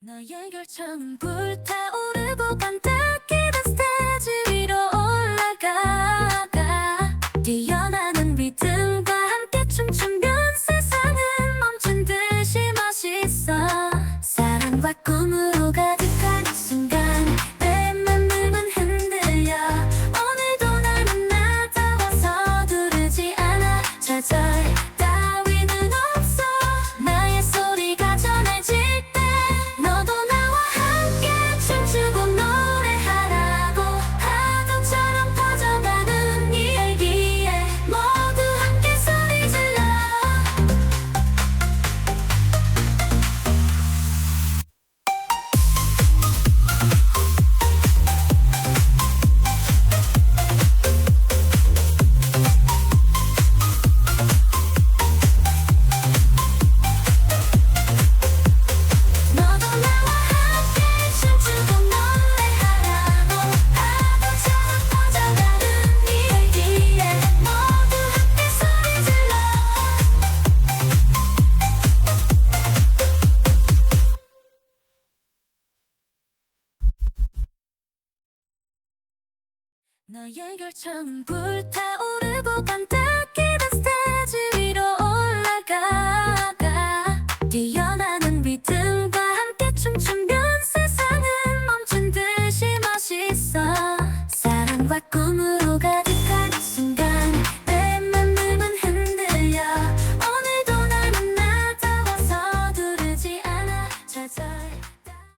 너의 결정은 불타오르고 깜짝이던 스테이지 위로 올라가 뛰어나는 리듬과 함께 춤추면 세상은 멈춘 듯이 멋있어. 사랑과 꿈으 너의 결정은 불타오르고 깜짝이던 스테이지 위로 올라가 뛰어나는 리듬과 함께 춤추면 세상은 멈춘 듯이 멋있어. 사랑과 꿈으로